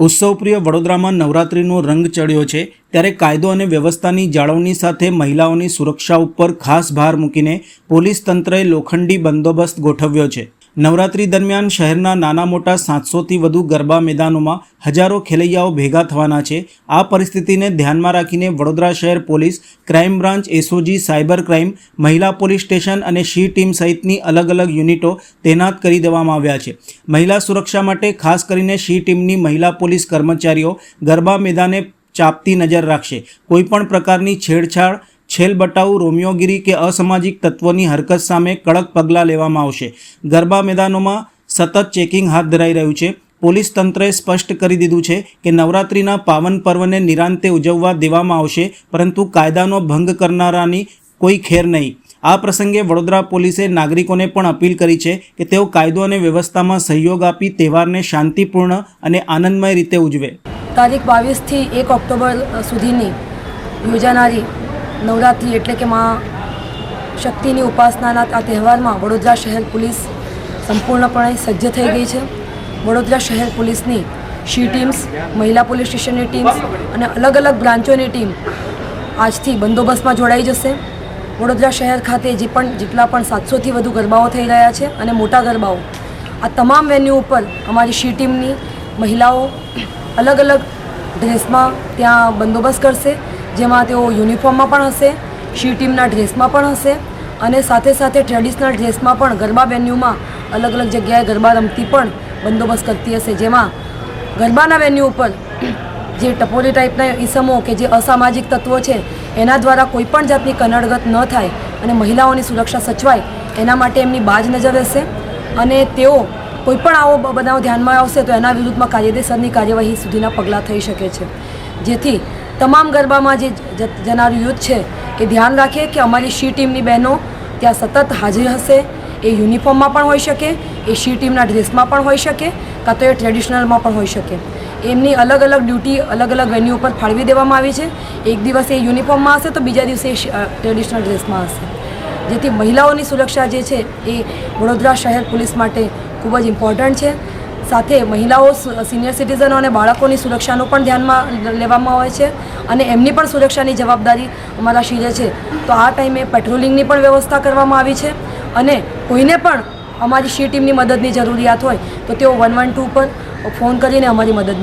ઉત્સવપ્રિય વડોદરામાં નવરાત્રિનો રંગ ચડ્યો છે ત્યારે કાયદો અને વ્યવસ્થાની જાળવણી સાથે મહિલાઓની સુરક્ષા ઉપર ખાસ ભાર મૂકીને પોલીસ તંત્રએ લોખંડી બંદોબસ્ત ગોઠવ્યો છે. નવરાત્રી દરમિયાન શહેરના નાના મોટા સાતસોથી વધુ ગરબા મેદાનોમાં હજારો ખેલૈયાઓ ભેગા થવાના છે. આ પરિસ્થિતિને ધ્યાનમાં રાખીને વડોદરા શહેર police, crime branch, SOG, cyber crime, મહિલા પોલીસ સ્ટેશન અને શી ટીમ સહિતની અલગ અલગ યુનિટો તૈનાત કરી દેવામાં આવ્યા છે. મહિલા સુરક્ષા માટે ખાસ કરીને શી ટીમની મહિલા પોલીસ કર્મચારીઓ ગરબા મેદાને ચાપતી નજર રાખશે. કોઈપણ પ્રકારની છેડછાડ છેલ બટાઉ, રોમિયોગીરી કે અસામાજિક તત્વોની હરકત સામે કડક પગલાં લેવામાં આવશે. ગરબા મેદાનોમાં સતત ચેકિંગ હાથ ધરાઈ રહ્યું છે. પોલીસ તંત્રએ સ્પષ્ટ કરી દીધું છે કે નવરાત્રિના પાવન પર્વને નિરાંતે ઉજવવા દેવામાં આવશે, પરંતુ કાયદાનો ભંગ કરનારાની કોઈ ખેર નહીં. આ પ્રસંગે વડોદરા પોલીસે નાગરિકોને પણ અપીલ કરી છે કે તેઓ કાયદો અને વ્યવસ્થામાં સહયોગ આપી તહેવારને શાંતિપૂર્ણ અને આનંદમય રીતે ઉજવે. તારીખ બાવીસથી એક ઓક્ટોબર સુધીની યોજાનારી નવરાત્રિ એટલે કે માં શક્તિની ઉપાસનાના આ તહેવારમાં વડોદરા શહેર પોલીસ સંપૂર્ણપણે સજ્જ થઈ ગઈ છે. વડોદરા શહેર પોલીસની શી ટીમ્સ, મહિલા પોલીસ સ્ટેશનની ટીમ્સ અને અલગ અલગ બ્રાન્ચોની ટીમ આજથી બંદોબસ્તમાં જોડાઈ જશે. વડોદરા શહેર ખાતે જે પણ જેટલા પણ સાતસોથી વધુ ગરબાઓ થઈ રહ્યા છે અને મોટા ગરબાઓ, આ તમામ વેન્યુ ઉપર અમારી શી ટીમની મહિલાઓ અલગ અલગ ડ્રેસમાં ત્યાં બંદોબસ્ત કરશે. જેમાં તેઓ યુનિફોર્મમાં પણ હશે, શી ટીમના ડ્રેસમાં પણ હશે અને સાથે સાથે ટ્રેડિશનલ ડ્રેસમાં પણ ગરબા વેન્યુમાં અલગ અલગ જગ્યાએ ગરબા રમતી પણ બંદોબસ્ત કરતી હશે. જેમાં ગરબાના વેન્યુ ઉપર જે ટપોરી ટાઈપના ઈસમો કે જે અસામાજિક તત્વો છે, એના દ્વારા કોઈ પણ જાતની કનડગત ન થાય અને મહિલાઓની સુરક્ષા સચવાય, એના માટે એમની બાજ નજર રહેશે અને તેઓ કોઈ પણ આવો બનાવ ધ્યાનમાં આવશે તો એના વિરુદ્ધમાં કાયદેસરની કાર્યવાહી સુધીના પગલાં થઈ શકે છે. જેથી તમામ ગરબામાં જે જનારું યુથ છે, એ ધ્યાન રાખે કે અમારી શી ટીમની બહેનો ત્યાં સતત હાજર હશે. એ યુનિફોર્મમાં પણ હોઈ શકે, એ શી ટીમના ડ્રેસમાં પણ હોઈ શકે, કાં તો એ ટ્રેડિશનલમાં પણ હોઈ શકે. એમની અલગ અલગ ડ્યુટી અલગ અલગ વેન્યુ ઉપર ફાળવી દેવામાં આવી છે. એક દિવસ એ યુનિફોર્મમાં હશે તો બીજા દિવસે ટ્રેડિશનલ ડ્રેસમાં હશે. જેથી મહિલાઓની સુરક્ષા જે છે, એ વડોદરા શહેર પોલીસ માટે ખૂબ જ ઇમ્પોર્ટન્ટ છે. સાથે મહિલાઓ સિનિયર સિટીઝનો અને બાળકોની સુરક્ષાનું પણ ધ્યાનમાં લેવામાં આવે છે અને એમની પણ સુરક્ષાની જવાબદારી અમારા શિરે છે. તો આ ટાઈમે પેટ્રોલિંગની પણ વ્યવસ્થા કરવામાં આવી છે અને કોઈને પણ અમારી શી ટીમની મદદની જરૂરિયાત હોય તો તેઓ વન વન ટુ પર ફોન કરીને અમારી મદદ